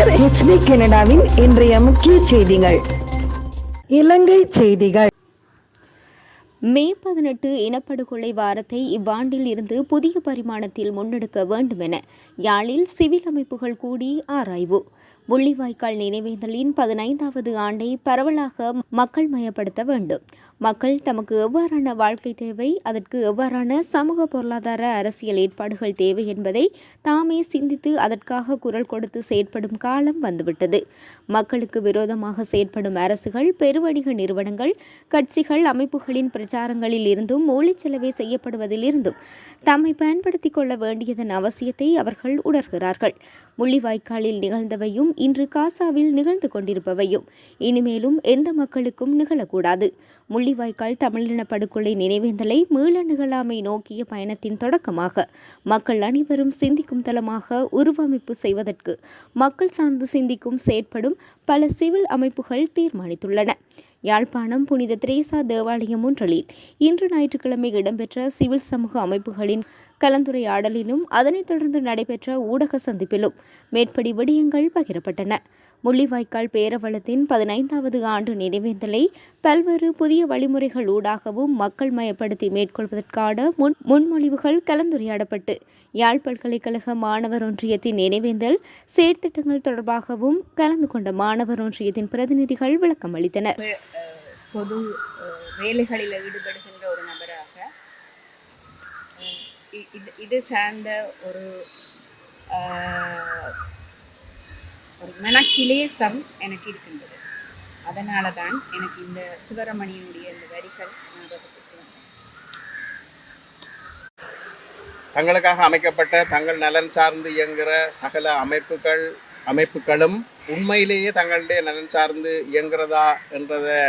கதிர் HD கனடாவின் இன்றைய முக்கிய செய்திகள். இலங்கை செய்திகள். மே பதினெட்டு இனப்படுகொலை வாரத்தை இவ்வாண்டில் இருந்து புதிய பரிமாணத்தில் முன்னெடுக்க வேண்டும் என யாழில் சிவில் அமைப்புகள் கூடி ஆராய்வு. முள்ளிவாய்க்கால் நினைவேந்தலின் பதினைந்தாவது ஆண்டை பரவலாக மக்கள் மயப்படுத்த வேண்டும். மக்கள் தமக்கு எவ்வாறான வாழ்க்கை தேவை அதற்கு எவ்வாறான சமூக பொருளாதார அரசியல் ஏற்பாடுகள் தேவை என்பதை தாமே சிந்தித்து அதற்காக குரல் கொடுத்து செயற்படும் காலம் வந்துவிட்டது. மக்களுக்கு விரோதமாக செயற்படும் அரசுகள் பெருவணிக நிறுவனங்கள் கட்சிகள் அமைப்புகளின் பிரச்சாரங்களில் இருந்தும் மூளைச்செலவே செய்யப்படுவதில் இருந்தும் தம்மை பயன்படுத்திக் கொள்ள வேண்டியதன் அவசியத்தை அவர்கள் உணர்கிறார்கள். முள்ளிவாய்க்காலில் நிகழ்ந்தவையும் இன்று காசாவில் நிகழ்ந்து கொண்டிருப்பவையும் இனிமேலும் எந்த மக்களுக்கும் நிகழக்கூடாது. முள்ளிவாய்க்கால் தமிழின படுகொலை நினைவேந்தலை மீள நிகழாமை நோக்கிய பயணத்தின் தொடக்கமாக மக்கள் அனைவரும் சிந்திக்கும் தளமாக உருவமைப்பு செய்வதற்கு மக்கள் சார்ந்து சிந்திக்கும் செயற்படும் பல சிவில் அமைப்புகள் தீர்மானித்துள்ளன. யாழ்ப்பாணம் புனித திரேசா தேவாலயம் ஒன்றலில் இன்று ஞாயிற்றுக்கிழமை இடம்பெற்ற சிவில் சமூக அமைப்புகளின் கலந்துரையாடலிலும் அதனைத் தொடர்ந்து நடைபெற்ற ஊடக சந்திப்பிலும் மேற்படி விடயங்கள் பகிரப்பட்டன. முள்ளிவாய்க்கால் பேரவளத்தின் பதினைந்தாவது ஆண்டு நினைவேந்தலை பல்வேறு புதிய வழிமுறைகள் ஊடாகவும் மக்கள் மயப்படுத்தி மேற்கொள்வதற்கான முன் முன்மொழிவுகள் கலந்துரையாடப்பட்டு யாழ் பல்கலைக்கழக மாணவர் ஒன்றியத்தின் நினைவேந்தல் செயற்திட்டங்கள் தொடர்பாகவும் கலந்து கொண்ட மாணவர் ஒன்றியத்தின் பிரதிநிதிகள் விளக்கம் அளித்தனர். பொது வேலைகளில் ஈடுபடுகின்ற ஒரு நபராக இது இது சார்ந்த ஒரு அஹ், ஒரு மனக்கிலேசம் எனக்கு இருக்கின்றது. அதனால தான் எனக்கு இந்த சிவரமணியனுடைய இந்த வரிகள் தங்களுக்காக அமைக்கப்பட்ட தங்கள் நலன் சார்ந்து இயங்குகிற சகல அமைப்புகள் அமைப்புகளும் உண்மையிலேயே தங்களுடைய நலன் சார்ந்து இயங்குறதா என்றதை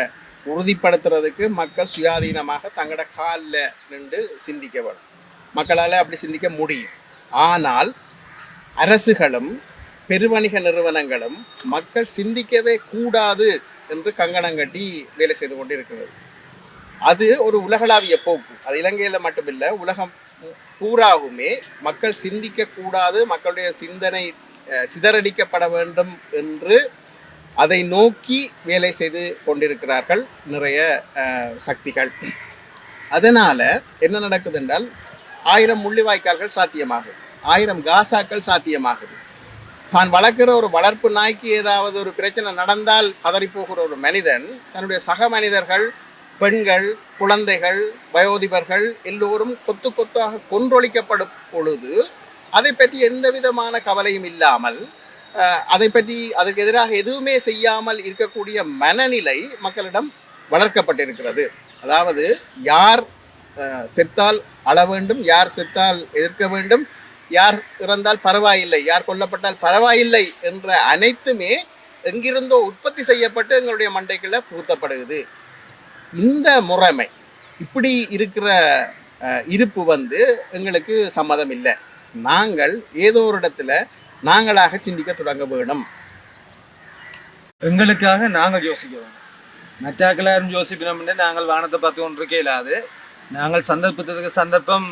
உறுதிப்படுத்துறதுக்கு மக்கள் சுயாதீனமாக தங்களோட காலில் நின்று சிந்திக்க வேணும் மக்களால் அப்படி சிந்திக்க முடியும். ஆனால் அரசுகளும் பெருவணிக நிறுவனங்களும் மக்கள் சிந்திக்கவே கூடாது என்று கங்கணம் கட்டி வேலை செய்து கொண்டிருக்கிறது. அது ஒரு உலகளாவிய போக்கு. அது இலங்கையில் மட்டுமில்லை உலகம் பூராவுமே மக்கள் சிந்திக்க கூடாது மக்களுடைய சிந்தனை சிதறடிக்கப்பட வேண்டும் என்று அதை நோக்கி வேலை செய்து கொண்டிருக்கிறார்கள் நிறைய சக்திகள். அதனால் என்ன நடக்குது என்றால் ஆயிரம் முள்ளிவாய்க்கால்கள் சாத்தியமாகுது. ஆயிரம் காசாக்கள் சாத்தியமாகுது. தான் வளர்க்குற ஒரு வளர்ப்பு நாய்க்கு ஏதாவது ஒரு பிரச்சனை நடந்தால் பதறிப்போகிற ஒரு மனிதன் தன்னுடைய சக மனிதர்கள் பெண்கள் குழந்தைகள் வயோதிபர்கள் எல்லோரும் கொத்து கொத்தாக கொன்றொழிக்கப்படும் பொழுது அதை பற்றி எந்த விதமான கவலையும் இல்லாமல் அதை பற்றி அதற்கு எதிராக எதுவுமே செய்யாமல் இருக்கக்கூடிய மனநிலை மக்களிடம் வளர்க்கப்பட்டிருக்கிறது. அதாவது யார் செத்தால் அழ வேண்டும் யார் செத்தால் எதிர்க்க வேண்டும் யார் இறந்தால் பரவாயில்லை யார் கொல்லப்பட்டால் பரவாயில்லை என்ற அனைத்துமே எங்கிருந்தோ உற்பத்தி செய்யப்பட்டு எங்களுடைய மண்டைக்குள்ளே புகுத்தப்படுகிறது. இந்த முறைமை இப்படி இருக்கிற இருப்பு வந்து எங்களுக்கு சம்மதம் இல்லை நாங்கள் ஏதோ ஒரு இடத்துல நாங்களாக சிந்திக்க தொடங்க வேணும். எங்களுக்காக நாங்கள் யோசிக்க வேணும் மற்றாக்களாரும் யோசிப்பினோம்னு நாங்கள் வானத்தை பார்த்து கொண்டிருக்க இல்லாது நாங்கள் சந்தர்ப்பத்துக்கு சந்தர்ப்பம்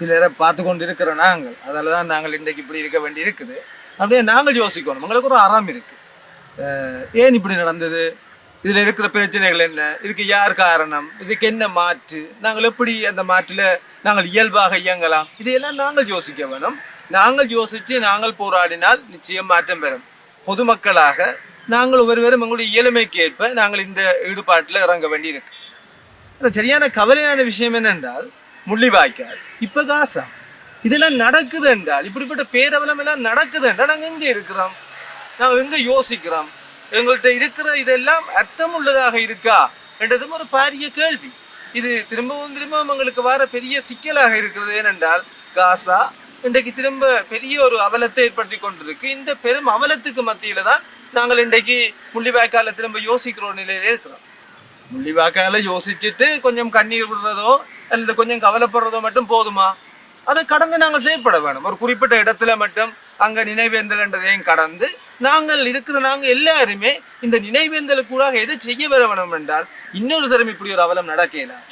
சிலரை பார்த்து கொண்டு இருக்கிற நாங்கள். அதில் தான் நாங்கள் இன்றைக்கு இப்படி இருக்க வேண்டி இருக்குது. அப்படியே நாங்கள் யோசிக்கணும். எங்களுக்கு ஒரு அறம் இருக்குது ஏன் இப்படி நடந்தது? இதில் இருக்கிற பிரச்சனைகள் என்ன? இதுக்கு யார் காரணம்? இதுக்கு என்ன மாற்று? நாங்கள் எப்படி அந்த மாற்றில் நாங்கள் இயல்பாக இயங்கலாம்? இதையெல்லாம் நாங்கள் யோசிக்க வேணும். நாங்கள் யோசித்து நாங்கள் போராடினால் நிச்சயம் மாற்றம் பெறும். பொதுமக்களாக நாங்கள் ஒவ்வொருவரும் எங்களுடைய இயலுமைக்கு ஏற்ப நாங்கள் இந்த ஈடுபாட்டில் இறங்க வேண்டியிருக்கு. ஆனால் சரியான கவலையான விஷயம் என்னென்றால் முள்ளிவாய்க்கால். இப்போ காசா? இதெல்லாம் நடக்குது என்றால் இப்படிப்பட்ட பேரவலம் எல்லாம் நடக்குது என்றால் நாங்கள் எங்கே இருக்கிறோம்? நாங்கள் எங்கே யோசிக்கிறோம்? எங்கள்கிட்ட இருக்கிற இதெல்லாம் அர்த்தம் உள்ளதாக இருக்கா? என்றதும் ஒரு பாரிய கேள்வி. இது திரும்பவும் திரும்பவும் எங்களுக்கு வர பெரிய சிக்கலாக இருக்கிறது. ஏனென்றால் காசா இன்றைக்கு திரும்ப பெரிய ஒரு அவலத்தை ஏற்படுத்தி கொண்டிருக்கு. இந்த பெரும் அவலத்துக்கு மத்தியில தான் நாங்கள் இன்றைக்கு முள்ளிவாய்க்கால திரும்ப யோசிக்கிற ஒரு நிலையில இருக்கிறோம். முள்ளிவாய்க்கால யோசிச்சுட்டு கொஞ்சம் கண்ணீர் விடுறதோ அல்லது கொஞ்சம் கவலைப்படுறதோ மட்டும் போதுமா? அதை கடந்து நாங்கள் செயற்பட வேணும் ஒரு குறிப்பிட்ட இடத்துல மட்டும் அங்கே நினைவேந்தல்ன்றதையும் கடந்து நாங்கள் இருக்கிற நாங்கள் எல்லாருமே இந்த நினைவேந்தலுக்கூடாக எது செய்ய வர வேணும் என்றால் இன்னொரு தரம் இப்படி ஒரு அவலம் நடக்கலாம்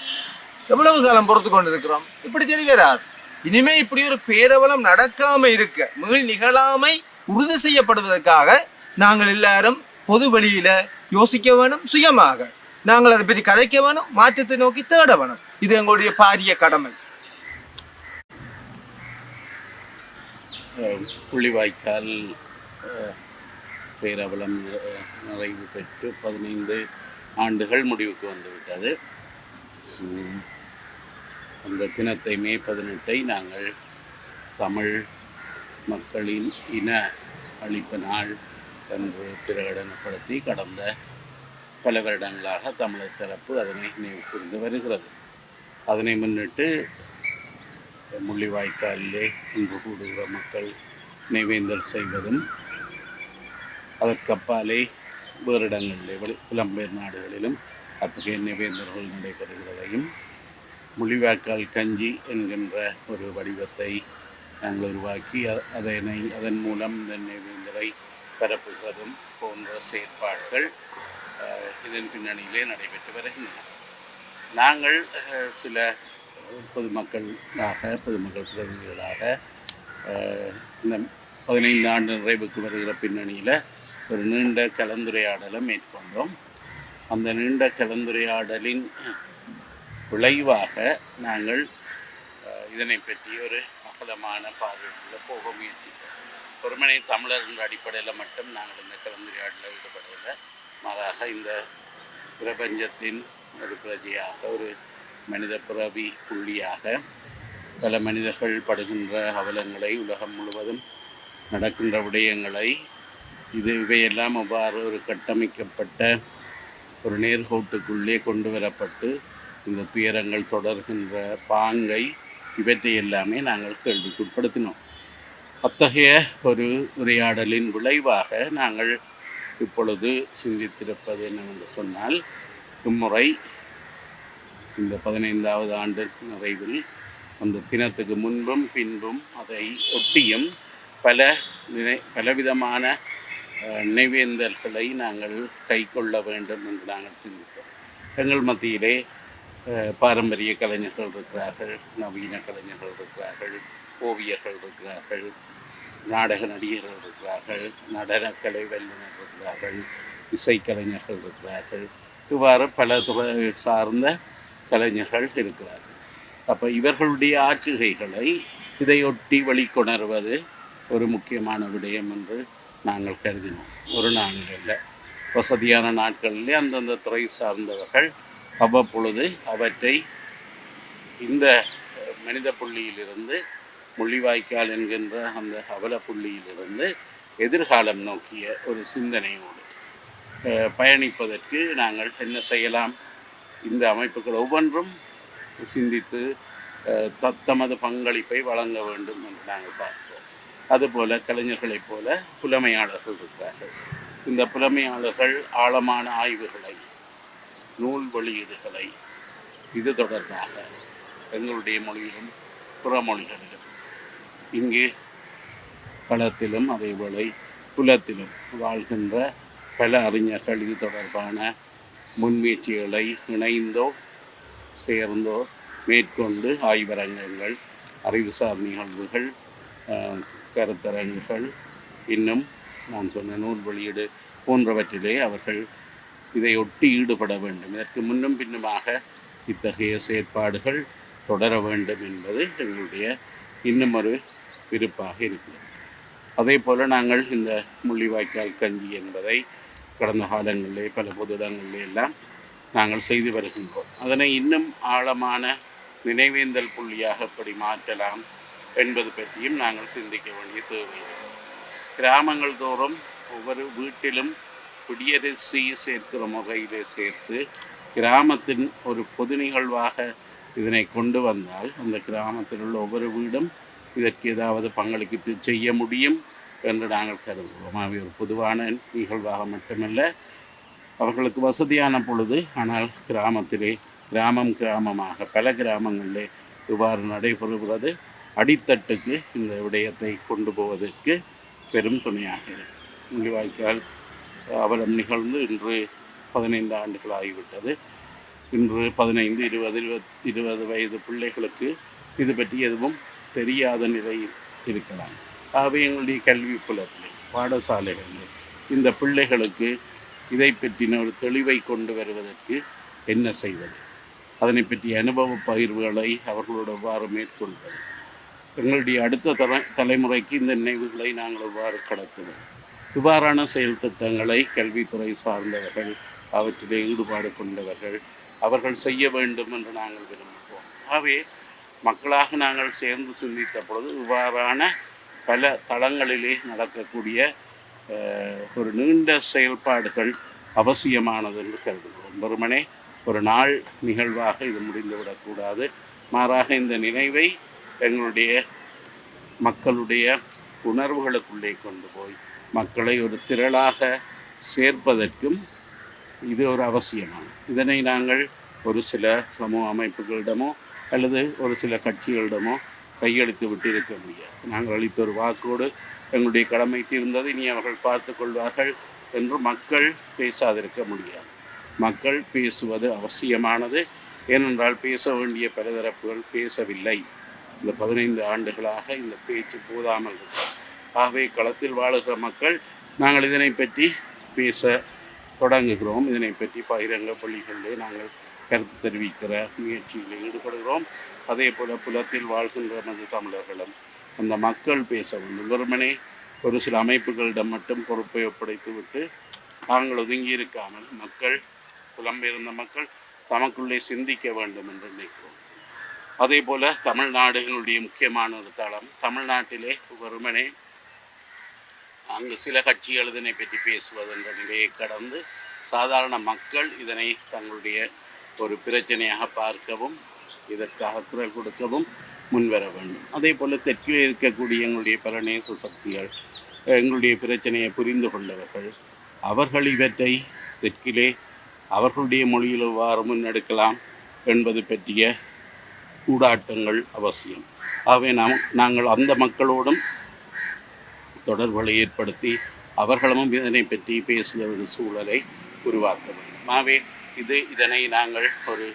எவ்வளவு காலம் பொறுத்து கொண்டு இருக்கிறோம் இப்படி சரி வராது. இனிமே இப்படி ஒரு பேரவலம் நடக்காம இருக்க மீள் நிகழாமை உறுதி செய்யப்படுவதற்காக நாங்கள் எல்லாரும் பொது வெளியில யோசிக்க வேணும் சுயமாக. நாங்கள் அதை பற்றி கதைக்க வேணும் மாற்றத்தை நோக்கி தேட வேணும். இது எங்களுடைய பாரிய கடமை. புள்ளிவாய்க்கால் பேரவலம் நிறைவு பெற்று பதினைந்து ஆண்டுகள் முடிவுக்கு வந்துவிட்டது. அந்த தினத்தை மே பதினெட்டை நாங்கள் தமிழ் மக்களின் இன அழிப்பு நாள் என்று பிரகடனப்படுத்தி கடந்த பல வருடங்களாக தமிழர் தரப்பு அதனை நினைவு கூர்ந்து வருகிறது. அதனை முன்னிட்டு முள்ளிவாய்க்காலிலே இங்கு கூடுகிற மக்கள் நினைவேந்தல் செய்வதும் அதற்கப்பாலே வேறு இடங்களிலே புலம்பெயர் நாடுகளிலும் அத்தகைய நினைவேந்தல்கள் நடைபெறுகிறதையும் முள்ளிவாய்க்கால் கஞ்சி என்கின்ற ஒரு வடிவத்தை நாங்கள் உருவாக்கி அதனை அதன் மூலம் இந்த நினைவேந்தலை பரப்புகிறதும் போன்ற செயற்பாடுகள் இதன் பின்னணியிலே நடைபெற்று வருகின்றன. நாங்கள் சில பொதுமக்களாக பொதுமக்கள் பிரதிநிதிகளாக இந்த பதினைந்து ஆண்டு நிறைவுக்கு வருகிற பின்னணியில் ஒரு நீண்ட கலந்துரையாடலை மேற்கொண்டோம். அந்த நீண்ட கலந்துரையாடலின் விளைவாக நாங்கள் இதனை பற்றி ஒரு அகலமான பார்வையில் போக முயற்சித்தோம். ஒருமனை தமிழர் என்ற அடிப்படையில் மட்டும் நாங்கள் இந்த கலந்துரையாடலில் ஈடுபடவில்லை. மாறாக இந்த பிரபஞ்சத்தின் ஒரு பிரஜையாக ஒரு மனித பிறவி புள்ளியாக பல மனிதர்கள் படுகின்ற அவலங்களை உலகம் முழுவதும் நடக்கின்ற விடயங்களை இது இவையெல்லாம் அவ்வாறு ஒரு கட்டமைக்கப்பட்ட ஒரு நேர்கோட்டுக்குள்ளே கொண்டு வரப்பட்டு இந்த துயரங்கள் தொடர்கின்ற பாங்கை இவற்றை எல்லாமே நாங்கள் கேள்விக்குட்படுத்தினோம். அத்தகைய ஒரு உரையாடலின் விளைவாக நாங்கள் இப்பொழுது சிந்தித்திருப்பது என்னவென்று சொன்னால் இம்முறை இந்த பதினைந்தாவது ஆண்டு நிறைவில் அந்த தினத்துக்கு முன்பும் பின்பும் அதை ஒட்டியும் பல நினை பலவிதமான நினைவேந்தல்களை நாங்கள் கை கொள்ள வேண்டும் என்று நாங்கள் சிந்தித்தோம். எங்கள் மத்தியிலே பாரம்பரிய கலைஞர்கள் இருக்கிறார்கள் நவீன கலைஞர்கள் இருக்கிறார்கள் ஓவியர்கள் இருக்கிறார்கள் நாடக நடிகர்கள் இருக்கிறார்கள் நடனக்கலை வல்லுநர் இருக்கிறார்கள் இசைக்கலைஞர்கள் இருக்கிறார்கள். இவ்வாறு பல துறை சார்ந்த கலைஞர்கள் இருக்கிறார்கள். அப்போ இவர்களுடைய ஆற்றுகைகளை இதையொட்டி வெளிக்கொணர்வது ஒரு முக்கியமான விடயம் என்று நாங்கள் கருதினோம். ஒரு நாளில் இல்லை வசதியான நாட்களிலே அந்தந்த துறை சார்ந்தவர்கள் அவ்வப்பொழுது அவற்றை இந்த மனித புள்ளியிலிருந்து முள்ளிவாய்க்கால் என்கின்ற அந்த அவலப்புள்ளியிலிருந்து எதிர்காலம் நோக்கிய ஒரு சிந்தனையோடு பயணிப்பதற்கு நாங்கள் என்ன செய்யலாம்? இந்த அமைப்புகள் ஒவ்வொன்றும் சிந்தித்து தத்தமது பங்களிப்பை வழங்க வேண்டும் என்று நாங்கள் பார்க்கிறோம் அதுபோல கலைஞர்களைப் போல புலமையாளர்கள் இருக்கிறார்கள். இந்த புலமையாளர்கள் ஆழமான ஆய்வுகளை நூல் வெளியீடுகளை இது தொடர்பாக எங்களுடைய மொழியிலும் புறமொழிகளிலும் இங்கு களத்திலும் அதேபோல புலத்திலும் வாழ்கின்ற பல அறிஞர்கள் இது தொடர்பான முன்முயற்சிகளை இணைந்தோ சேர்ந்தோ மேற்கொண்டு ஆய்வரங்கங்கள் அறிவுசார் நிகழ்வுகள் கருத்தரங்குகள் இன்னும் நான் சொன்ன நூல் வெளியீடு போன்றவற்றிலே அவர்கள் இதையொட்டி ஈடுபட வேண்டும். இதற்கு முன்னும் பின்னுமாக இத்தகைய செயற்பாடுகள் தொடர வேண்டும் என்பது எங்களுடைய இன்னும் ஒரு விருப்பாக இருக்கிறது. அதே போல் நாங்கள் இந்த முள்ளிவாய்க்கால் கஞ்சி என்பதை கடந்த காலங்களிலே பல பொது இடங்களிலே எல்லாம் நாங்கள் செய்து வருகின்றோம். அதனை இன்னும் ஆழமான நினைவேந்தல் புள்ளியாக எப்படி மாற்றலாம் என்பது பற்றியும் நாங்கள் சிந்திக்க வேண்டிய தேவை. கிராமங்கள் தோறும் ஒவ்வொரு வீட்டிலும் குடியரசி சேர்க்கிற முறையிலே சேர்த்து கிராமத்தின் ஒரு பொது நிகழ்வாக இதனை கொண்டு வந்தால் அந்த கிராமத்தில் உள்ள ஒவ்வொரு வீடும் இதற்கு ஏதாவது பங்களிப்பு செய்ய முடியும் என்று நாங்கள் கருதுகிறோம். அவை ஒரு பொதுவான நிகழ்வாக மட்டுமல்ல அவர்களுக்கு வசதியான பொழுது ஆனால் கிராமத்திலே கிராமம் கிராமமாக பல கிராமங்களிலே இவ்வாறு நடைபெறுகிறது. அடித்தட்டுக்கு இந்த விடயத்தை கொண்டு போவதற்கு பெரும் துணையாக இருக்கு முள்ளிவாய்க்கால் அவலம் நிகழ்ந்து இன்று பதினைந்து ஆண்டுகள் ஆகிவிட்டது. இன்று பதினைந்து இருபது இருபத் இருபது வயது பிள்ளைகளுக்கு இது பற்றி எதுவும் தெரியாத நிலையில் இருக்கலாம் ஆகவே எங்களுடைய கல்வி புலத்தில் பாடசாலைகளில் இந்த பிள்ளைகளுக்கு இதை பற்றின ஒரு தெளிவை கொண்டு வருவதற்கு என்ன செய்வது? அதனை பற்றிய அனுபவ பகிர்வுகளை அவர்களோடு எவ்வாறு மேற்கொள்வது. எங்களுடைய அடுத்த தலை தலைமுறைக்கு இந்த நினைவுகளை நாங்கள் எவ்வாறு கடத்துவோம். இவ்வாறான செயல் திட்டங்களை கல்வித்துறை சார்ந்தவர்கள் அவற்றிலே ஈடுபாடு கொண்டவர்கள் அவர்கள் செய்ய வேண்டும் என்று நாங்கள் விரும்புகிறோம். ஆகவே மக்களாக நாங்கள் சேர்ந்து சிந்தித்த பொழுது இவ்வாறான பல தளங்களிலே நடக்கக்கூடிய ஒரு நீண்ட செயல்பாடுகள் அவசியமானது என்று கருதுகிறோம். வெறுமனே ஒரு நாள் நிகழ்வாக இது முடிந்துவிடக்கூடாது மாறாக இந்த நினைவை எங்களுடைய மக்களுடைய உணர்வுகளுக்குள்ளே கொண்டு போய் மக்களை ஒரு திரளாக சேர்ப்பதற்கும் இது ஒரு அவசியமானது. இதனை நாங்கள் ஒரு சில சமூக அமைப்புகளிடமோ அல்லது ஒரு சில கட்சிகளிடமோ கையெழுத்து விட்டு இருக்க முடியாது. நாங்கள் அளித்த ஒரு வாக்கோடு எங்களுடைய கடமை தீர்ந்தது. இனி அவர்கள் பார்த்து கொள்வார்கள் என்று மக்கள் பேசாதிருக்க முடியாது. மக்கள் பேசுவது அவசியமானது. ஏனென்றால் பேச வேண்டிய பலதரப்புகள் பேசவில்லை. இந்த பதினைந்து ஆண்டுகளாக இந்த பேச்சு போதாமல் இருக்கிறது ஆகவே களத்தில் வாழுகிற மக்கள் நாங்கள் இதனை பற்றி பேச தொடங்குகிறோம். இதனை பற்றி பகிரங்க பள்ளிகளிலே நாங்கள் கருத்து தெரிவிக்கிற முயற்சியில் ஈடுபடுகிறோம். அதே போல புலத்தில் வாழ்கின்ற நமது தமிழர்களும் அந்த மக்கள் பேச வேண்டும். வெறுமனே ஒரு சில அமைப்புகளிடம் மட்டும் பொறுப்பை ஒப்படைத்து விட்டு தாங்கள் ஒதுங்கி இருக்காமல் மக்கள் புலம்பெயர்ந்த மக்கள் தமக்குள்ளே சிந்திக்க வேண்டும் என்று நினைக்கிறோம். அதே போல தமிழ்நாடுகளுடைய முக்கியமான ஒரு தளம் தமிழ்நாட்டிலே வெறுமனே அங்கு சில கட்சிகள் இதனை பற்றி பேசுவது என்ற நிலையை கடந்து சாதாரண மக்கள் இதனை தங்களுடைய ஒரு பிரச்சனையாக பார்க்கவும் இதற்காக குரல் கொடுக்கவும் முன்வர வேண்டும். அதே போல் தெற்கில் இருக்கக்கூடிய எங்களுடைய பல நேச சக்திகள் எங்களுடைய பிரச்சனையை புரிந்து கொண்டவர்கள் அவர்கள் இவற்றை தெற்கிலே அவர்களுடைய மொழியில் எவ்வாறு முன்னெடுக்கலாம் என்பது பற்றிய ஊடாட்டங்கள் அவசியம். ஆகவே நாம் நாங்கள் அந்த மக்களோடும் தொடர்புகளை ஏற்படுத்தி அவர்களும் இதனை பற்றி பேசுகிற ஒரு சூழலை உருவாக்க வேண்டும். ஆகவே இது இதனை நாங்கள் ஒரு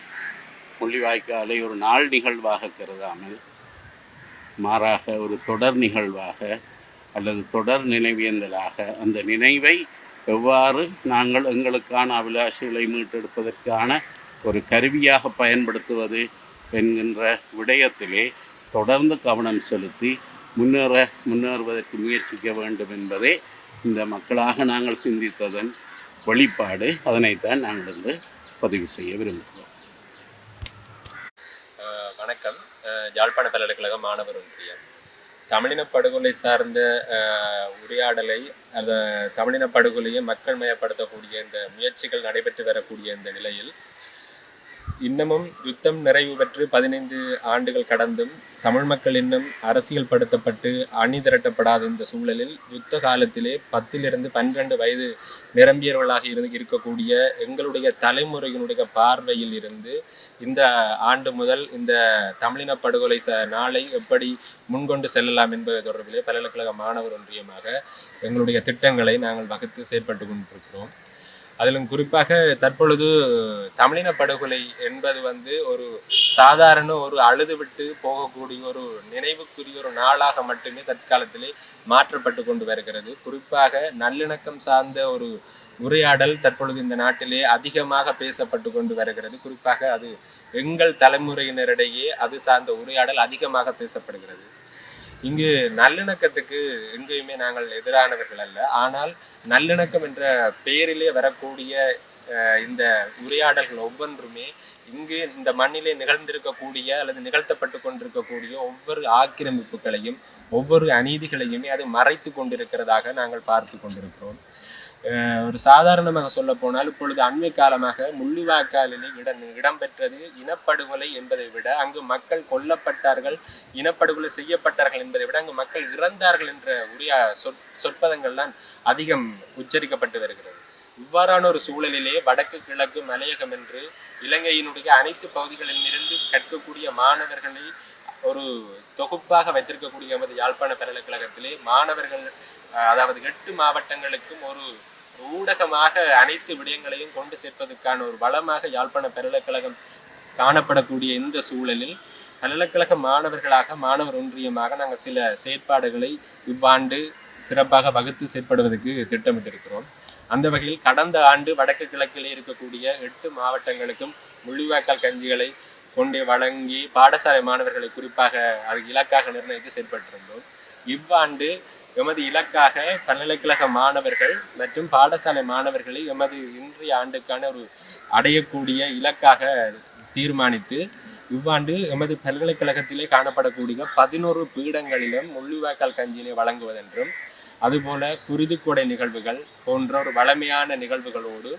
முள்ளிவாய்க்காலை ஒரு நாள் நிகழ்வாக கருதாமல் மாறாக ஒரு தொடர் நிகழ்வாக அல்லது தொடர் நினைவேந்தலாக அந்த நினைவை எவ்வாறு நாங்கள் எங்களுக்கான அபிலாஷைகளை மீட்டெடுப்பதற்கான ஒரு கருவியாக பயன்படுத்துவது என்கின்ற விடயத்திலே தொடர்ந்து கவனம் செலுத்தி முன்னேற முன்னேறுவதற்கு முயற்சிக்க வேண்டும் என்பதே இந்த மக்களாக நாங்கள் சிந்தித்ததன் வெளிப்பாடு. அதனைத்தான் நாங்கள் இன்று பதிவு செய்ய விரும்புகிறோம். வணக்கம். அஹ் யாழ்ப்பாண பல்கலைக்கழக மாணவர் ஒன்றியம். தமிழின படுகொலை சார்ந்த உரையாடலை அந்த தமிழின படுகொலையை மக்கள் மயப்படுத்தக்கூடிய இந்த முயற்சிகள் நடைபெற்று வரக்கூடிய இந்த நிலையில் இன்னமும் யுத்தம் நிறைவு பெற்று பதினைந்து ஆண்டுகள் கடந்தும் தமிழ் மக்கள் இன்னும் அரசியல் படுத்தப்பட்டு அணி திரட்டப்படாத இந்த சூழலில் யுத்த காலத்திலே பத்திலிருந்து பன்னிரண்டு வயது நிரம்பியவர்களாக இருந்து இருக்கக்கூடிய எங்களுடைய தலைமுறையினுடைய பார்வையில் இருந்து இந்த ஆண்டு முதல் இந்த தமிழின படுகொலை ச நாளை எப்படி முன்கொண்டு செல்லலாம் என்பது தொடர்பிலே பல்கலைக்கழக மாணவர் ஒன்றியமாக எங்களுடைய திட்டங்களை நாங்கள் வகுத்து செயற்பட்டு கொண்டிருக்கிறோம். அதிலும் குறிப்பாக தற்பொழுது தமிழின படுகொலை என்பது வந்து ஒரு சாதாரண ஒரு அழுது விட்டு போகக்கூடிய ஒரு நினைவுக்குரிய ஒரு நாளாக மட்டுமே தற்காலத்திலே மாற்றப்பட்டு கொண்டு வருகிறது. குறிப்பாக நல்லிணக்கம் சார்ந்த ஒரு உரையாடல் தற்பொழுது இந்த நாட்டிலே அதிகமாக பேசப்பட்டு கொண்டு வருகிறது. குறிப்பாக அது எங்கள் தலைமுறையினரிடையே அது சார்ந்த உரையாடல் அதிகமாக பேசப்படுகிறது. இங்கு நல்லிணக்கத்துக்கு எங்கேயுமே நாங்கள் எதிரானவர்கள் அல்ல. ஆனால் நல்லிணக்கம் என்ற பெயரிலே வரக்கூடிய இந்த உரையாடல்கள் ஒவ்வொன்றுமே இங்கு இந்த மண்ணிலே நிகழ்ந்திருக்கக்கூடிய அல்லது நிகழ்த்தப்பட்டு கொண்டிருக்கக்கூடிய ஒவ்வொரு ஆக்கிரமிப்புகளையும் ஒவ்வொரு அநீதிகளையுமே அது மறைத்து கொண்டிருக்கிறதாக நாங்கள் பார்த்து கொண்டிருக்கிறோம். ஒரு சாதாரணமாக சொல்ல போனால் இப்பொழுது அண்மை காலமாக முள்ளிவாய்க்காலிலே இடம் இடம்பெற்றது இனப்படுகொலை என்பதை விட அங்கு மக்கள் கொல்லப்பட்டார்கள் இனப்படுகொலை செய்யப்பட்டார்கள் என்பதை விட அங்கு மக்கள் இறந்தார்கள் என்ற உரிய சொற் சொற்பதங்கள்லாம் அதிகம் உச்சரிக்கப்பட்டு வருகிறது. இவ்வாறான ஒரு சூழலிலே வடக்கு கிழக்கு மலையகம் என்று இலங்கையினுடைய அனைத்து பகுதிகளிலிருந்து கற்கக்கூடிய மாணவர்களை ஒரு தொகுப்பாக வைத்திருக்கக்கூடிய எமது யாழ்ப்பாண பல்கலைக்கழகத்திலே மாணவர்கள் அதாவது எட்டு மாவட்டங்களுக்கும் ஒரு ஊடகமாக அனைத்து விடயங்களையும் கொண்டு சேர்ப்பதற்கான ஒரு வளமாக யாழ்ப்பாண பல்கலைக்கழகம் காணப்படக்கூடிய இந்த சூழலில் பல்கலைக்கழக மாணவர்களாக மாணவர் ஒன்றியமாக நாங்கள் சில செயற்பாடுகளை இவ்வாண்டு சிறப்பாக வகுத்து செயற்படுவதற்கு திட்டமிட்டிருக்கிறோம். அந்த வகையில் கடந்த ஆண்டு வடக்கு கிழக்கிலே இருக்கக்கூடிய எட்டு மாவட்டங்களுக்கும் முள்ளிவாய்க்கால் கஞ்சிகளை கொண்டு வழங்கி பாடசாலை மாணவர்களை குறிப்பாக அது இலக்காக நிர்ணயித்து செயற்பட்டிருந்தோம். இவ்வாண்டு எமது இலக்காக பல்கலைக்கழக மாணவர்கள் மற்றும் பாடசாலை மாணவர்களை எமது இன்றைய ஆண்டுக்கான ஒரு அடையக்கூடிய இலக்காக தீர்மானித்து இவ்வாண்டு எமது பல்கலைக்கழகத்திலே காணப்படக்கூடிய பதினோரு பீடங்களிலும் முள்ளிவாய்க்கால் கஞ்சினை வழங்குவதென்றும் அதுபோல குருதிக்கொடை நிகழ்வுகள் போன்ற ஒரு வளமையான நிகழ்வுகளோடு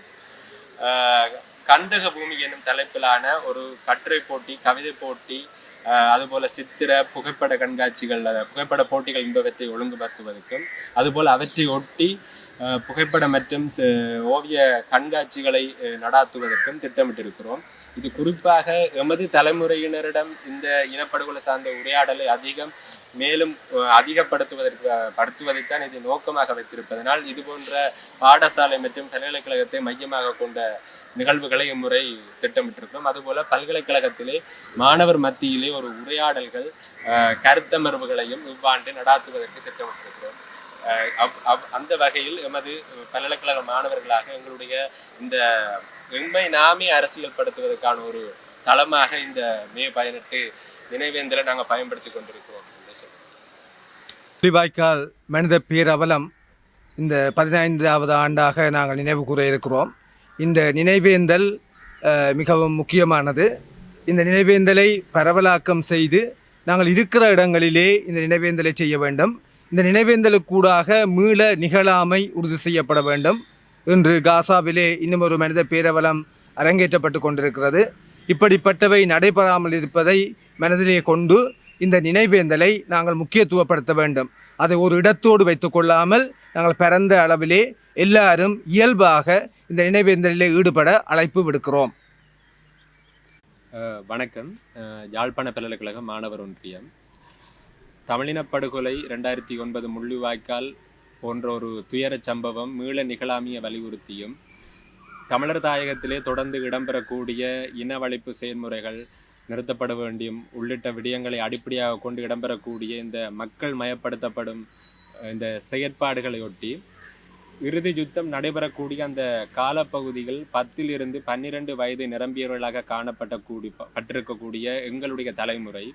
கந்தக பூமி என்னும் தலைப்பிலான ஒரு கட்டுரை போட்டி கவிதை போட்டி அதுபோல சித்திர புகைப்பட கண்காட்சிகள் புகைப்பட போட்டிகள் என்பவற்றை ஒழுங்குபடுத்துவதற்கும் அதுபோல் அவற்றை ஒட்டி புகைப்படம் மற்றும் ஓவிய கண்காட்சிகளை அஹ், நடாத்துவதற்கும் திட்டமிட்டிருக்கிறோம். இது குறிப்பாக எமது தலைமுறையினரிடம் இந்த இனப்படுகொலை சார்ந்த உரையாடலை அதிகம் மேலும் அதிகப்படுத்துவதற்கு படுத்துவதைத்தான் இது நோக்கமாக வைத்திருப்பதனால் இது போன்ற பாடசாலை மற்றும் பல்கலைக்கழகத்தை மையமாக கொண்ட நிகழ்வுகளை இம்முறை திட்டமிட்டிருக்கிறோம். அதுபோல பல்கலைக்கழகத்திலே மாணவர் மத்தியிலே ஒரு உரையாடல்கள் கருத்தமர்வுகளையும் இவ்வாண்டு நடாத்துவதற்கு திட்டமிட்டிருக்கிறோம். அவ்- அவ்- அந்த வகையில் எமது பல்கலைக்கழக மாணவர்களாக எங்களுடைய இந்த எண்மை நாமே அரசியல் படுத்துவதற்கான ஒரு தளமாக இந்த மே பதினெட்டு நினைவேந்தலை நாங்கள் பயன்படுத்தி கொண்டிருக்கிறோம். வாய்க்கால் மனித பேரவலம் இந்த பதினைந்தாவது ஆண்டாக நாங்கள் நினைவு கூற இருக்கிறோம். இந்த நினைவேந்தல் மிகவும் முக்கியமானது. இந்த நினைவேந்தலை பரவலாக்கம் செய்து நாங்கள் இருக்கிற இடங்களிலே இந்த நினைவேந்தலை செய்ய வேண்டும். இந்த நினைவேந்தலுக்கூடாக மீள நிகழாமை உறுதி செய்யப்பட வேண்டும் இன்று காசாவிலே இன்னும் ஒரு மனித பேரவலம் அரங்கேற்றப்பட்டு கொண்டிருக்கிறது. இப்படிப்பட்டவை நடைபெறாமல் இருப்பதை மனதிலே கொண்டு இந்த நினைவேந்தலை நாங்கள் முக்கியத்துவப்படுத்த வேண்டும். அதை ஒரு இடத்தோடு வைத்துக்கொள்ளாமல் நாங்கள் பிறந்த அளவிலே எல்லாரும் இயல்பாக இந்த நினைவேந்தலிலே ஈடுபட அழைப்பு விடுக்கிறோம். வணக்கம். அஹ், யாழ்ப்பாண பல்கலைக்கழக மாணவர் ஒன்றியம். தமிழின படுகொலை ரெண்டாயிரத்தி ஒன்பது முள்ளிவாய்க்கால் போன்ற ஒரு துயரச் சம்பவம் மீள நிகழாமிய வலியுறுத்தியும் தமிழர் தாயகத்திலே தொடர்ந்து இடம்பெறக்கூடிய இனவழிப்பு செயல்முறைகள் நிறுத்தப்பட வேண்டியும் உள்ளிட்ட விடயங்களை அடிப்படையாக கொண்டு இடம்பெறக்கூடிய இந்த மக்கள் மயப்படுத்தப்படும் இந்த செயற்பாடுகளையொட்டி இறுதி யுத்தம் நடைபெறக்கூடிய அந்த காலப்பகுதிகள் பத்திலிருந்து பன்னிரண்டு வயது நிரம்பியவர்களாக காணப்பட்ட கூடி பட்டிருக்கக்கூடிய எங்களுடைய தலைமுறை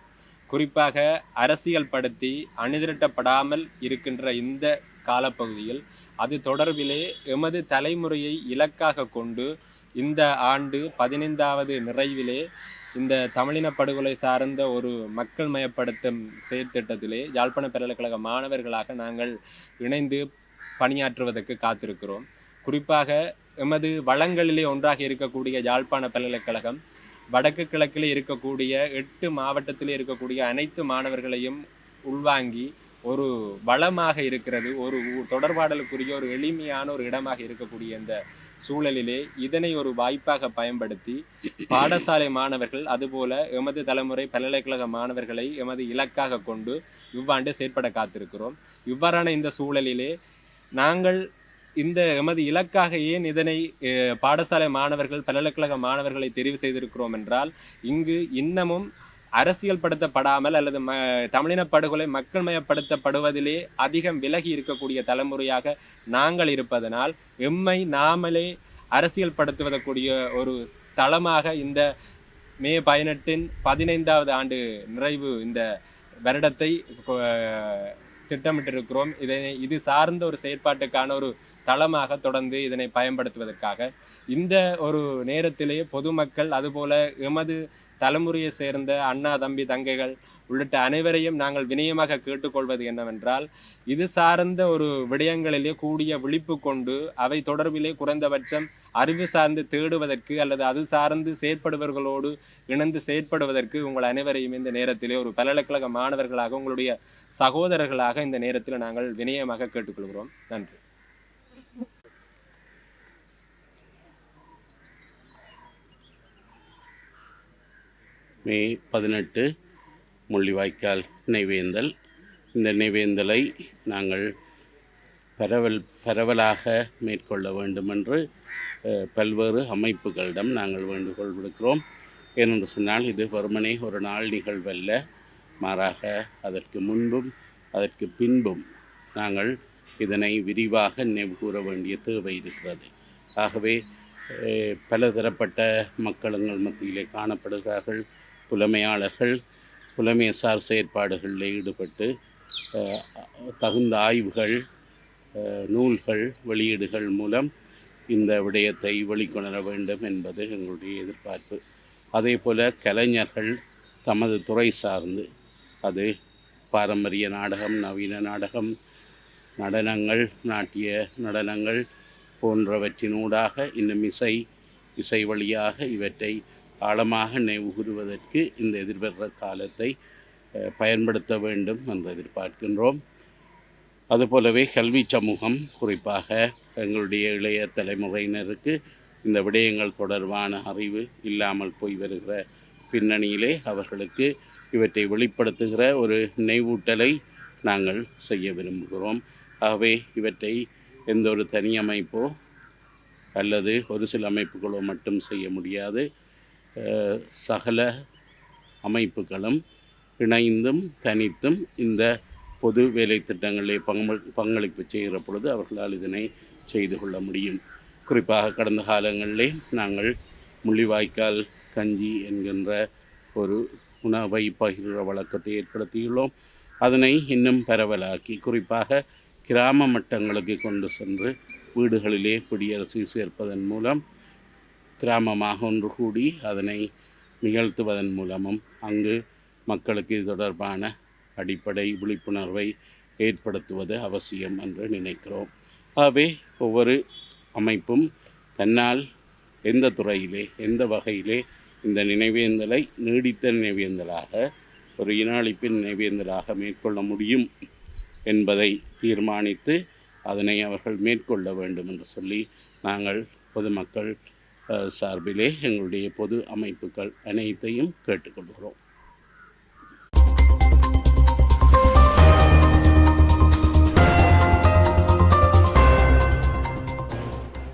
குறிப்பாக அரசியல் படுத்தி அணிதிரட்டப்படாமல் இருக்கின்ற இந்த காலப்பகுதியில் அது தொடர்பிலே எமது தலைமுறையை இலக்காக கொண்டு இந்த ஆண்டு பதினைந்தாவது நிறைவிலே இந்த தமிழின படுகொலை சார்ந்த ஒரு மக்கள் மயப்படுத்தும் செயற்திட்டத்திலே யாழ்ப்பாண பல்கலைக்கழக மாணவர்களாக நாங்கள் இணைந்து பணியாற்றுவதற்கு காத்திருக்கிறோம். குறிப்பாக எமது வளங்களிலே ஒன்றாக இருக்கக்கூடிய யாழ்ப்பாண பல்கலைக்கழகம் வடக்கு கிழக்கில் இருக்கக்கூடிய எட்டு மாவட்டத்திலே இருக்கக்கூடிய அனைத்து மாணவர்களையும் உள்வாங்கி ஒரு வளமாக இருக்கிறது ஒரு தொடர்பாடலுக்குரிய ஒரு எளிமையான ஒரு இடமாக இருக்கக்கூடிய இந்த சூழலிலே இதனை ஒரு வாய்ப்பாக பயன்படுத்தி பாடசாலை மாணவர்கள் அதுபோல எமது தலைமுறை பல்கலைக்கழக மாணவர்களை எமது இலக்காக கொண்டு இவ்வாண்டு செயற்பட காத்திருக்கிறோம். இவ்வாறான இந்த சூழலிலே நாங்கள் இந்த எமது இலக்காக ஏன் இதனை அஹ், பாடசாலை மாணவர்கள் பல்கலைக்கழக மாணவர்களை தெரிவு செய்திருக்கிறோம் என்றால் இங்கு இன்னமும் அரசியல் படுத்தப்படாமல் அல்லது ம தமிழின படுகொலை மக்கள் மயப்படுத்தப்படுவதிலே அதிகம் விலகி இருக்கக்கூடிய தலைமுறையாக நாங்கள் இருப்பதனால் எம்மை நாமளே அரசியல் படுத்துவதற்குரிய ஒரு தளமாக இந்த மே பதினெட்டின் பதினைந்தாவது ஆண்டு நிறைவு இந்த வருடத்தை திட்டமிட்டிருக்கிறோம். இதனை இது சார்ந்த ஒரு செயற்பாட்டுக்கான ஒரு தளமாக தொடர்ந்து இதனை பயன்படுத்துவதற்காக. இந்த ஒரு நேரத்திலே பொதுமக்கள் அதுபோல எமது தலைமுறையை சேர்ந்த அண்ணா தம்பி தங்கைகள் உள்ளிட்ட அனைவரையும் நாங்கள் வினயமாக கேட்டுக்கொள்வது என்னவென்றால் இது சார்ந்த ஒரு விடயங்களிலே கூடிய விழிப்பு கொண்டு அவை தொடர்பிலே குறைந்தபட்சம் அறிவு சார்ந்து தேடுவதற்கு அல்லது அது சார்ந்து செயற்படுபவர்களோடு இணைந்து செயற்படுவதற்கு உங்கள் அனைவரையும் இந்த நேரத்திலே ஒரு பல்கலைக்கழக மாணவர்களாக உங்களுடைய சகோதரர்களாக இந்த நேரத்தில் நாங்கள் வினயமாக கேட்டுக்கொள்கிறோம். நன்றி. மே பதினெட்டு முள்ளிவாய்க்கால் நினைவேந்தல். இந்த நினைவேந்தலை நாங்கள் பரவல் பரவலாக மேற்கொள்ள வேண்டுமென்று பல்வேறு அமைப்புகளிடம் நாங்கள் வேண்டுகோள் விடுக்கிறோம். ஏனென்று சொன்னால் இது வெறுமனே ஒரு நாள் நிகழ்வல்ல. மாறாக அதற்கு முன்பும் அதற்கு பின்பும் நாங்கள் இதனை விரிவாக நினைவு கூற வேண்டிய தேவை இருக்கிறது. ஆகவே பலதரப்பட்ட மக்களுங்கள் மத்தியிலே காணப்படுகிறார்கள். புலமையாளர்கள் புலமையசார் செயற்பாடுகளில் ஈடுபட்டு தகுந்த ஆய்வுகள் நூல்கள் வெளியீடுகள் மூலம் இந்த விடயத்தை வெளிக்கொணர வேண்டும் என்பது எங்களுடைய எதிர்பார்ப்பு. அதே போல கலைஞர்கள் தமது துறை சார்ந்து அது பாரம்பரிய நாடகம் நவீன நாடகம் நடனங்கள் நாட்டிய நடனங்கள் போன்றவற்றினூடாக இன்னும் இசை இசை வழியாக இவற்றை ஆழமாக நினைவுகூறுவதற்கு இந்த எதிர்வர காலத்தை பயன்படுத்த வேண்டும் என்று எதிர்பார்க்கின்றோம். அதுபோலவே கல்வி சமூகம் குறிப்பாக எங்களுடைய இளைய தலைமுறையினருக்கு இந்த விடயங்கள் தொடர்பான அறிவு இல்லாமல் போய் வருகிற பின்னணியிலே அவர்களுக்கு இவற்றை வெளிப்படுத்துகிற ஒரு நினைவூட்டலை நாங்கள் செய்ய விரும்புகிறோம். ஆகவே இவற்றை எந்த ஒரு தனி அமைப்போ அல்லது ஒரு சில அமைப்புகளோ மட்டும் செய்ய முடியாது. சகல அமைப்புகளும் இணைந்தும் தனித்தும் இந்த பொது வேலை திட்டங்களில் பங்கு பங்களிப்பு செய்கிற பொழுது அவர்களால் இதனை செய்து கொள்ள முடியும். குறிப்பாக கடந்த காலங்களிலே நாங்கள் முள்ளிவாய்க்கால் கஞ்சி என்கின்ற ஒரு உணவை பகிர்கிற வழக்கத்தை ஏற்படுத்தியுள்ளோம். அதனை இன்னும் பரவலாக்கி குறிப்பாக கிராம மட்டங்களுக்கு கொண்டு சென்று வீடுகளிலே குடியரசு சேர்ப்பதன் மூலம் கிராமமாக ஒன்று கூடி அதனை நிகழ்த்துவதன் மூலமும் அங்கு மக்களுக்கு இது தொடர்பான அடிப்படை விழிப்புணர்வை ஏற்படுத்துவது அவசியம் என்று நினைக்கிறோம். ஆகவே ஒவ்வொரு அமைப்பும் தன்னால் எந்த துறையிலே எந்த வகையிலே இந்த நினைவேந்தலை நீடித்த நினைவேந்தலாக ஒரு இனாளிப்பின் நினைவேந்தலாக மேற்கொள்ள முடியும் என்பதை தீர்மானித்து அதனை அவர்கள் மேற்கொள்ள வேண்டும் என்று சொல்லி நாங்கள் பொதுமக்கள் சார்பிலே எங்களுடைய பொது அமைப்புகள் அனைத்தையும் கேட்டுக்கொள்கிறோம்.